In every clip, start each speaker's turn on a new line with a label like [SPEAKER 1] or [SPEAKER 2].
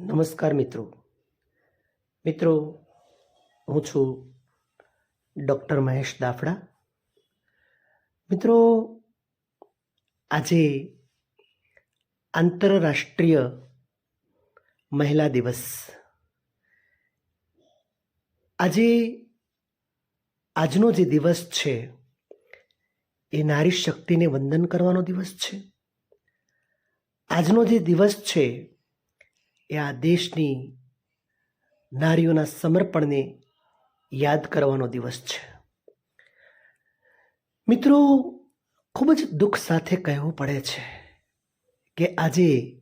[SPEAKER 1] નમસ્કાર મિત્રો. મિત્રો, હું છું ડૉક્ટર મહેશ દાફડા. મિત્રો, આજે આંતરરાષ્ટ્રીય મહિલા દિવસ. આજે આજનો જે દિવસ છે, એ નારી શક્તિને વંદન કરવાનો દિવસ છે. આજનો જે દિવસ છે એ આ દેશની નારીઓના સમર્પણને યાદ કરવાનો દિવસ છે. મિત્રો, ખૂબ જ દુઃખ સાથે કહેવું પડે છે કે આજે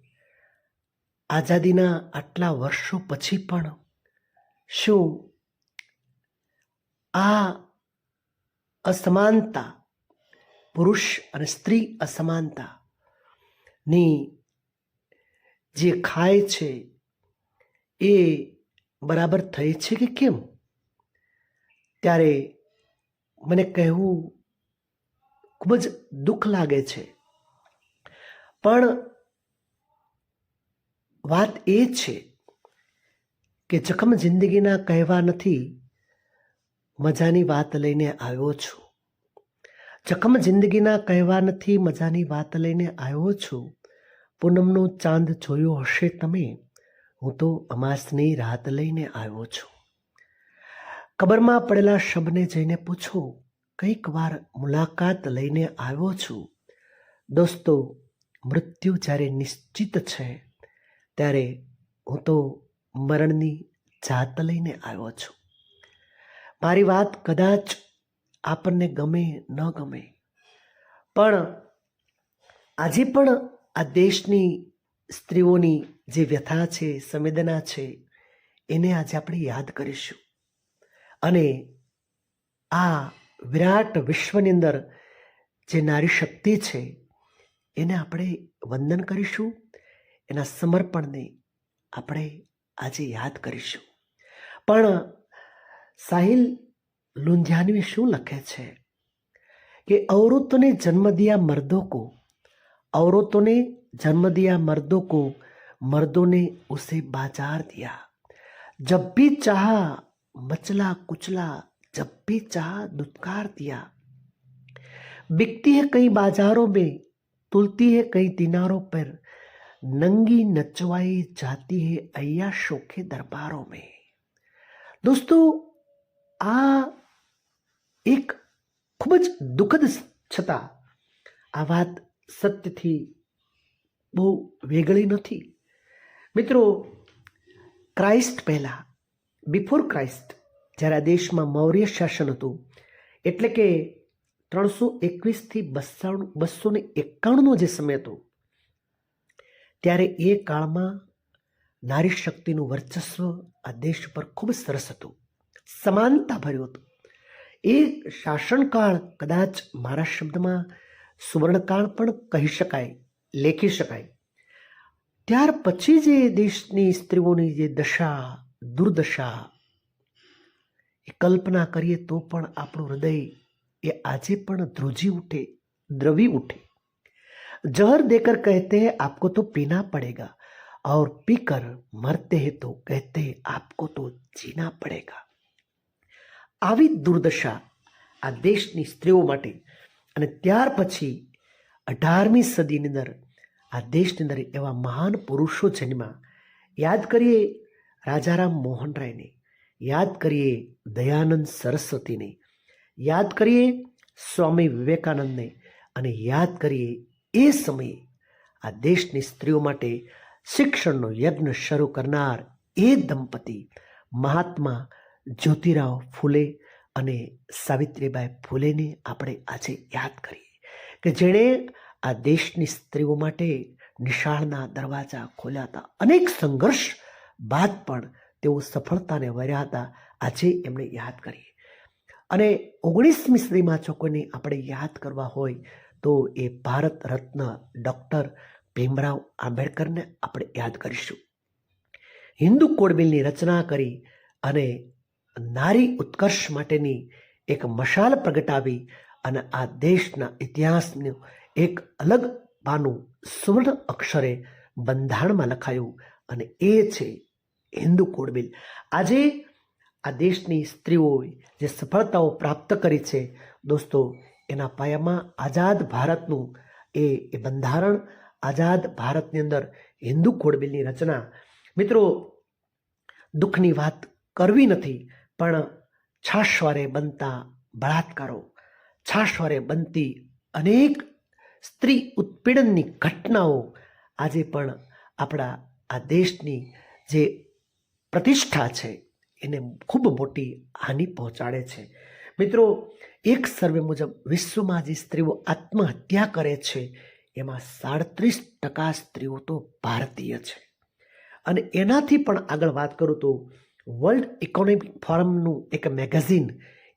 [SPEAKER 1] આઝાદીના આટલા વર્ષો પછી પણ શું આ અસમાનતા, પુરુષ અને સ્ત્રી અસમાનતા ની જે ખાય છે એ બરાબર થઈ છે કે કેમ? ત્યારે મને કહેવું ખૂબ જ દુઃખ લાગે છે. પણ વાત એ છે કે જખમ જિંદગીના કહેવા નથી મજાની વાત લઈને આવ્યો છું. જખમ જિંદગીના કહેવા નથી મજાની વાત લઈને આવ્યો છું. પૂનમનો ચાંદ જોયો હશે તમે? હું તો અમાસની રાત લઈને આવ્યો છું. કબરમાં પડેલા શબને જઈને પૂછો, કંઈક વાર મુલાકાત લઈને આવ્યો છું? દોસ્તો, મૃત્યુ જ્યારે નિશ્ચિત છે, ત્યારે હું તો મરણની જાત લઈને આવ્યો છું. મારી વાત કદાચ આપણને ગમે ન ગમે. પણ, આજે પણ આ દેશની સ્ત્રીઓની જે વ્યથા છે, સંવેદના છે, એને આજે આપણે યાદ કરીશું. અને આ વિરાટ વિશ્વની અંદર જે નારી શક્તિ છે, એને આપણે વંદન કરીશું. એના સમર્પણને આપણે આજે યાદ કરીશું. પણ સાહિલ લુંધિયાનવી શું લખે છે? કે ઔરતને જન્મ દિયા મર્દો કો औरतों ने जन्म दिया मर्दों को मर्दों ने उसे बाजार दिया जब भी चाहा मचला कुचला जब भी चाहा दुत्कार दिया बिकती है कई बाजारों में तुलती है कई दिनारों पर नंगी नचवाई जाती है अय्याशों के दरबारों में દોસ્તો આ એક ખૂબ જ દુઃખદ છતાં આ વાત સત્યથી બહુ વેગળી નથી. મિત્રો, ક્રાઇસ્ટ પહેલાં બિફોર ક્રાઇસ્ટ, જ્યારે આ દેશમાં મૌર્ય શાસન હતું, એટલે કે ત્રણસો એકવીસથી બસ્સાણું બસો ને એકાણુંનો જે સમય હતો, ત્યારે એ કાળમાં નારી શક્તિનું વર્ચસ્વ આ દેશ પર ખૂબ સરસ હતું. સમાનતા ભર્યું હતું. એ શાસનકાળ કદાચ મારા શબ્દમાં સુવર્ણકાળ પણ કહી શકાય લેખી શકાય ત્યાર પછી જે દેશની સ્ત્રીઓની જે દશા દુર્દશા એ કલ્પના કરીએ તો પણ આપણું હૃદય એ આજે પણ ધ્રુજી ઉઠે દ્રવી ઉઠે जहर देकर कहते हैं आपको तो पीना पड़ेगा और पीकर मरते हैं तो कहते हैं आपको तो जीना પડેગા આવી દુર્દશા આ દેશની સ્ત્રીઓ માટે અને ત્યાર પછી અઢારમી સદીની અંદર આ દેશની અંદર એવા મહાન પુરુષો જન્મ્યા. યાદ કરીએ રાજારામ મોહન રાયને, યાદ કરીએ દયાનંદ સરસ્વતીને, યાદ કરીએ સ્વામી વિવેકાનંદને અને યાદ કરીએ એ સમયે આ દેશની સ્ત્રીઓ માટે શિક્ષણનો યજ્ઞ શરૂ કરનાર એ દંપતી મહાત્મા જ્યોતિરાવ ફૂલે અને સાવિત્રીબાઈ ફૂલેને આપણે આજે યાદ કરીએ કે જેણે આ દેશની સ્ત્રીઓ માટે નિશાળના દરવાજા ખોલ્યા હતા. અનેક સંઘર્ષ બાદ પણ તેઓ સફળતાને વર્યા હતા. આજે એમણે યાદ કરીએ. અને ઓગણીસમી સદીમાં જો કોઈને આપણે યાદ કરવા હોય તો એ ભારત રત્ન ડૉક્ટર ભીમરાવ આંબેડકરને આપણે યાદ કરીશું. હિન્દુ કોડમિલની રચના કરી અને નારી ઉત્કર્ષ માટેની એક મશાલ પ્રગટાવી અને આ દેશના ઇતિહાસનું એક અલગ પાનું સુવર્ણ અક્ષરે બંધારણમાં લખાયું અને એ છે હિન્દુ કોડ બિલ. આજે આ દેશની સ્ત્રીઓએ જે સફળતાઓ પ્રાપ્ત કરી છે, દોસ્તો, એના પાયામાં આઝાદ ભારતનું એ એ બંધારણ, આઝાદ ભારતની અંદર હિન્દુ કોડબિલની રચના. મિત્રો, દુઃખની વાત કરવી નથી પણ છાશવારે બનતા બળાત્કારો. છાશવારે બનતી અનેક સ્ત્રી ઉત્પીડનની ઘટનાઓ આજે પણ આપણા આ દેશની જે પ્રતિષ્ઠા છે એને ખૂબ મોટી હાનિ પહોંચાડે છે. મિત્રો, એક સર્વે મુજબ વિશ્વમાં જે સ્ત્રીઓ આત્મહત્યા કરે છે, એમાં સાડત્રીસ ટકા સ્ત્રીઓ તો ભારતીય છે. અને એનાથી પણ આગળ વાત કરું તો વર્લ્ડ ઇકોનોમિક ફોરમનું એક મેગેઝિન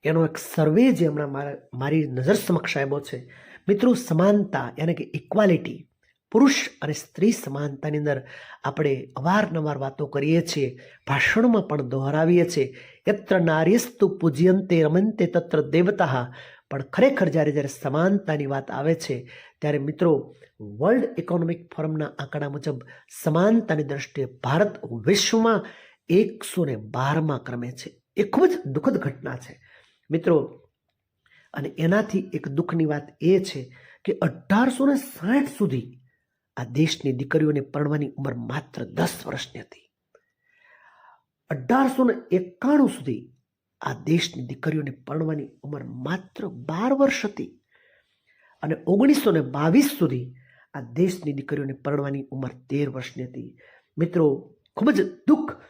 [SPEAKER 1] એનો એક સર્વે જે હમણાં મારા, મારી નજર સમક્ષ આવ્યો છે, મિત્રો, સમાનતા યાની કે ઇક્વાલિટી પુરુષ અને સ્ત્રી સમાનતાની અંદર આપણે અવારનવાર વાતો કરીએ છીએ, ભાષણમાં પણ દોહરાવીએ છીએ, યત્ર નારીસ્તુ પૂજ્યંતે રમંતે તત્ર દેવતા, પણ ખરેખર જ્યારે જ્યારે સમાનતાની વાત આવે છે, ત્યારે મિત્રો વર્લ્ડ ઇકોનોમિક ફોરમના આંકડા મુજબ સમાનતાની દ્રષ્ટિએ ભારત વિશ્વમાં એકસો ને બારમાં ક્રમે છે. એ ખૂબ જ દુઃખદ ઘટના છે. મિત્રો, અને એનાથી એક દુઃખની વાત એ છે કે અઢારસો ને સાઠ સુધી આ દેશની દીકરીઓને પરણવાની ઉંમર માત્ર દસ વર્ષની હતી. અઢારસો ને એકાણું સુધી આ દેશની દીકરીઓને પરણવાની ઉંમર માત્ર બાર વર્ષ હતી. અને ઓગણીસો ને બાવીસ સુધી આ દેશની દીકરીઓને પરણવાની ઉંમર તેર વર્ષની હતી. મિત્રો, ખૂબ જ દુઃખ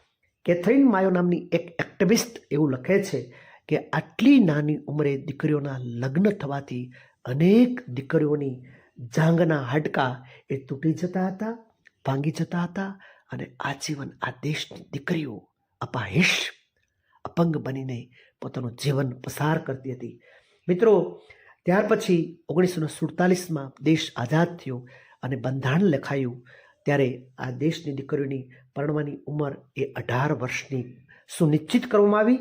[SPEAKER 1] કેથરીન માયો નામની એક એક્ટિવિસ્ટ એવું લખે છે કે આટલી નાની ઉંમરે દીકરીઓના લગ્ન થવાથી અનેક દીકરીઓની જાંગના હાડકા એ તૂટી જતા હતા, ભાંગી જતા હતા અને આજીવન આ દેશની દીકરીઓ અપાહિશ અપંગ બનીને પોતાનું જીવન પસાર કરતી હતી. મિત્રો, ત્યાર પછી ઓગણીસો સુડતાલીસમાં દેશ આઝાદ થયો અને બંધારણ લખાયું. ત્યારે આ દેશની દીકરીઓની પરણવાની ઉંમર એ અઢાર વર્ષની સુનિશ્ચિત કરવામાં આવી.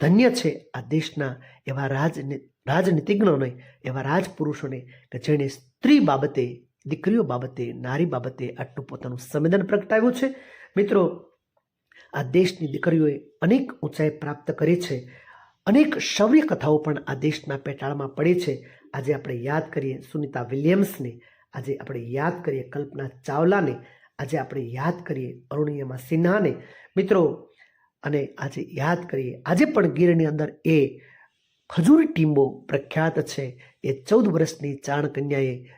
[SPEAKER 1] ધન્ય છે આ દેશના એવા રાજ રાજનીતિજ્ઞોને, એવા રાજપુરુષોને કે જેણે સ્ત્રી બાબતે, દીકરીઓ બાબતે, નારી બાબતે આટલું પોતાનું સંવેદન પ્રગટાવ્યું છે. મિત્રો, આ દેશની દીકરીઓએ અનેક ઊંચાઈ પ્રાપ્ત કરી છે. અનેક શૌર્ય કથાઓ પણ આ દેશના પેટાળમાં પડી છે. આજે આપણે યાદ કરીએ સુનિતા વિલિયમ્સને આજે આપણે યાદ કરીએ કલ્પના ચાવલાને, આજે આપણે યાદ કરીએ અરુણિયમા સિન્હાને. મિત્રો, અને આજે યાદ કરીએ, આજે પણ ગીરની અંદર એ ખજૂરી ટીમ્બો પ્રખ્યાત છે. એ ચૌદ વર્ષની ચાણ કન્યાએ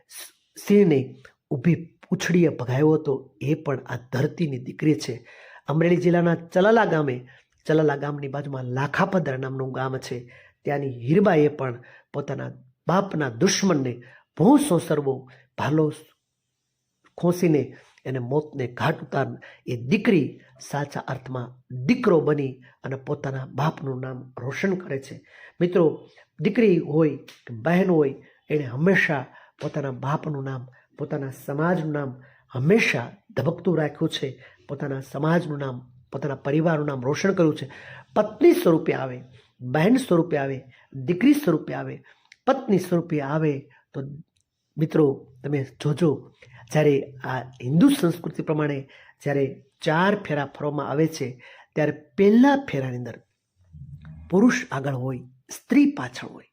[SPEAKER 1] સિંહને ઊભી પૂછડીએ ભગાયો હતો. એ પણ આ ધરતીની દીકરી છે. અમરેલી જિલ્લાના ચલાલા ગામે, ચલાલા ગામની બાજુમાં લાખાપદરા નામનું ગામ છે. ત્યાંની હીરબાઈએ પણ પોતાના બાપના દુશ્મનને ભૂ સોસરવો ભાલો ખોસીને એને મોતને ઘાટ ઉતાર એ દીકરી સાચા અર્થમાં દીકરો બની અને પોતાના બાપનું નામ રોશન કરે છે. મિત્રો, દીકરી હોય કે બહેન હોય, એણે હંમેશા પોતાના બાપનું નામ, પોતાના સમાજનું નામ હંમેશા ધબકતું રાખ્યું છે. પોતાના સમાજનું નામ, પોતાના પરિવારનું નામ રોશન કર્યું છે. પત્ની સ્વરૂપે આવે, બહેન સ્વરૂપે આવે, દીકરી સ્વરૂપે આવે, પત્ની સ્વરૂપે આવે તો મિત્રો, તમે જોજો, જ્યારે આ હિન્દુ સંસ્કૃતિ પ્રમાણે જ્યારે ચાર ફેરા ફરવામાં આવે છે, ત્યારે પહેલા ફેરાની અંદર પુરુષ આગળ હોય, સ્ત્રી પાછળ હોય.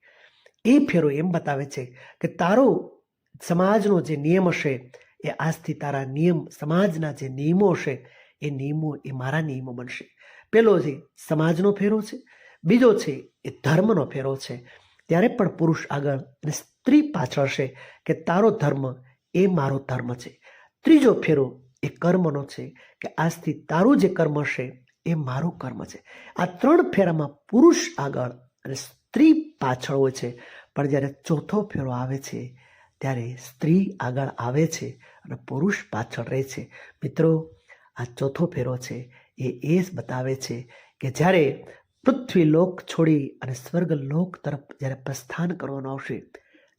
[SPEAKER 1] એ ફેરો એમ બતાવે છે કે તારો સમાજનો જે નિયમ હશે, એ આજથી તારા નિયમ, સમાજના જે નિયમો હશે, એ નિયમો એ મારા નિયમો બનશે. પહેલો છે સમાજનો ફેરો છે, બીજો છે એ ધર્મનો ફેરો છે. ત્યારે પણ પુરુષ આગળ અને સ્ત્રી પાછળ છે કે તારો ધર્મ એ મારો ધર્મ છે. ત્રીજો ફેરો એ કર્મનો છે કે આજથી તારું જે કર્મ હશે એ મારું કર્મ છે. આ ત્રણ ફેરામાં પુરુષ આગળ અને સ્ત્રી પાછળ હોય છે. પણ જ્યારે ચોથો ફેરો આવે છે, ત્યારે સ્ત્રી આગળ આવે છે અને પુરુષ પાછળ રહે છે. મિત્રો, આ ચોથો ફેરો છે એ એ બતાવે છે કે જ્યારે પૃથ્વી લોક છોડી અને સ્વર્ગ લોક તરફ જ્યારે પ્રસ્થાન કરવાનું આવશે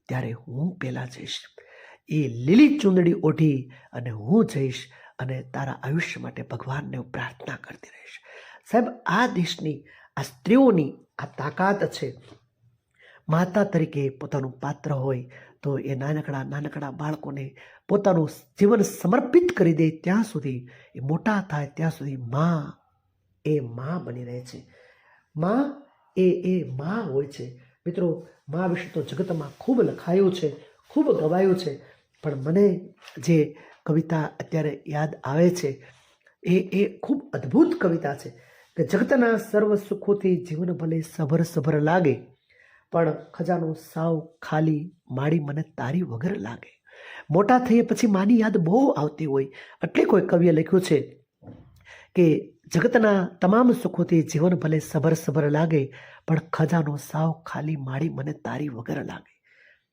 [SPEAKER 1] ત્યારે હું પહેલાં જઈશ. એ લીલી ચૂંદડી ઓઢી અને હું જઈશ અને તારા આયુષ્ય માટે ભગવાનને પ્રાર્થના કરતી રહીશ. સાહેબ, આ દેશની, આ સ્ત્રીઓની આ તાકાત છે. માતા તરીકે પોતાનું પાત્ર હોય તો એ નાનકડા નાનકડા બાળકોને પોતાનું જીવન સમર્પિત કરી દે ત્યાં સુધી, એ મોટા થાય ત્યાં સુધી માં એ માં બની રહે છે. માં એ એ માં હોય છે. મિત્રો, મા વિશે તો જગતમાં ખૂબ લખાયું છે, ખૂબ ગવાયું છે, પણ મને જે કવિતા અત્યારે યાદ આવે છે, એ એ ખૂબ અદ્ભુત કવિતા છે કે જગતના સર્વ સુખોથી જીવન ભલે સભર સભર લાગે, પણ ખજાનો સાવ ખાલી માડી મને તારી વગર લાગે. મોટા થઈએ પછી માની યાદ બહુ આવતી હોય. એટલે કોઈ કવિએ લખ્યું છે કે જગતના તમામ સુખોથી જીવન ભલે સભર સભર લાગે, પણ ખજાનો સાવ ખાલી માળી મને તારી વગર લાગે.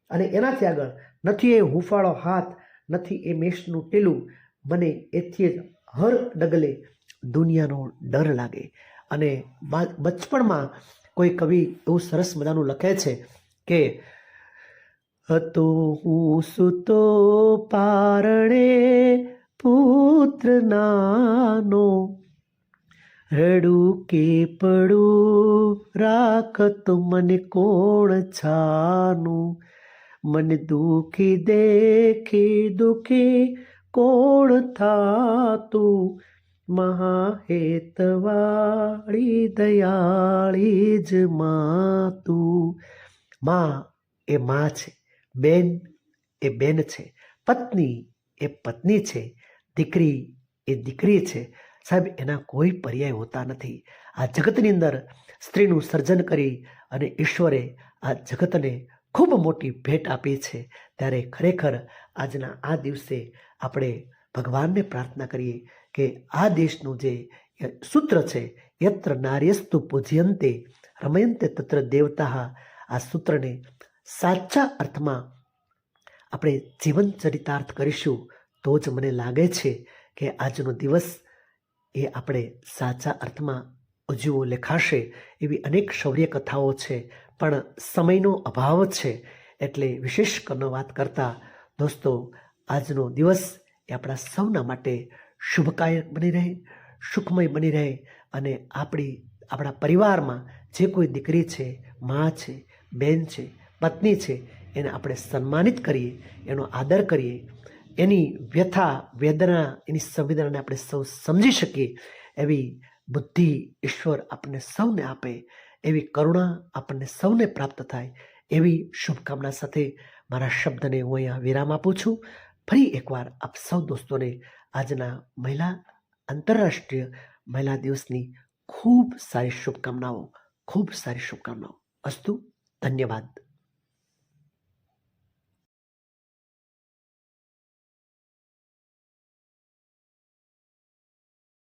[SPEAKER 1] અને એનાથી આગળ નથી એ હુંફાળો હાથ, નથી એ મેષનું ટીલું, મને એથી જ હર ડગલે દુનિયાનો ડર લાગે. અને બચપણમાં કોઈ કવિ એવું સરસ મજાનું લખે છે કે, હતો હું સુતો પારણે પુત્ર નાનો રડું કે પડું રાખતો મને કોણ છાનું? મને દુખી દેખી દુખી કોણ થાતું? મહાહેતવાળી દયાળી જ માતું. માં એ માં છે, બેન એ બેન છે, પત્ની એ પત્ની છે, દીકરી એ દીકરી છે સાહેબ, એના કોઈ પર્યાય હોતા નથી. આ જગતની અંદર સ્ત્રીનું સર્જન કરી અને ઈશ્વરે આ જગતને ખૂબ મોટી ભેટ આપી છે. ત્યારે ખરેખર આજના આ દિવસે આપણે ભગવાનને પ્રાર્થના કરીએ કે આ દેશનું જે સૂત્ર છે, યત્ર નાર્યસ્તુ પૂજ્યંતે રમયંતે તત્ર દેવતા, આ સૂત્રને સાચા અર્થમાં આપણે જીવન ચરિતાર્થ કરીશું. તો જ મને લાગે છે કે આજનો દિવસ એ આપણે સાચા અર્થમાં ઉજવો લેખાશે એવી અનેક શૌર્ય કથાઓ છે. પણ સમયનો અભાવ છે એટલે વિશેષ કરનો વાત કરતા, દોસ્તો, આજનો દિવસ એ આપણા સૌના માટે શુભકાયક બની રહે, સુખમય બની રહે અને આપણી, આપણા પરિવારમાં જે કોઈ દીકરી છે, મા છે, બેન છે, પત્ની છે, એને આપણે સન્માનિત કરીએ, એનો આદર કરીએ એની વ્યથા, વેદના, એની સંવેદનાને આપણે સૌ સમજી શકીએ એવી બુદ્ધિ ઈશ્વર આપણને સૌને આપે, એવી કરુણા આપણને સૌને પ્રાપ્ત થાય એવી શુભકામના સાથે મારા શબ્દને હું અહીંયા વિરામ આપું છું. ફરી એકવાર આપ સૌ દોસ્તોને આજના મહિલા આંતરરાષ્ટ્રીય મહિલા દિવસની ખૂબ સારી શુભકામનાઓ, ખૂબ સારી શુભકામનાઓ. અસ્તુ, ધન્યવાદ.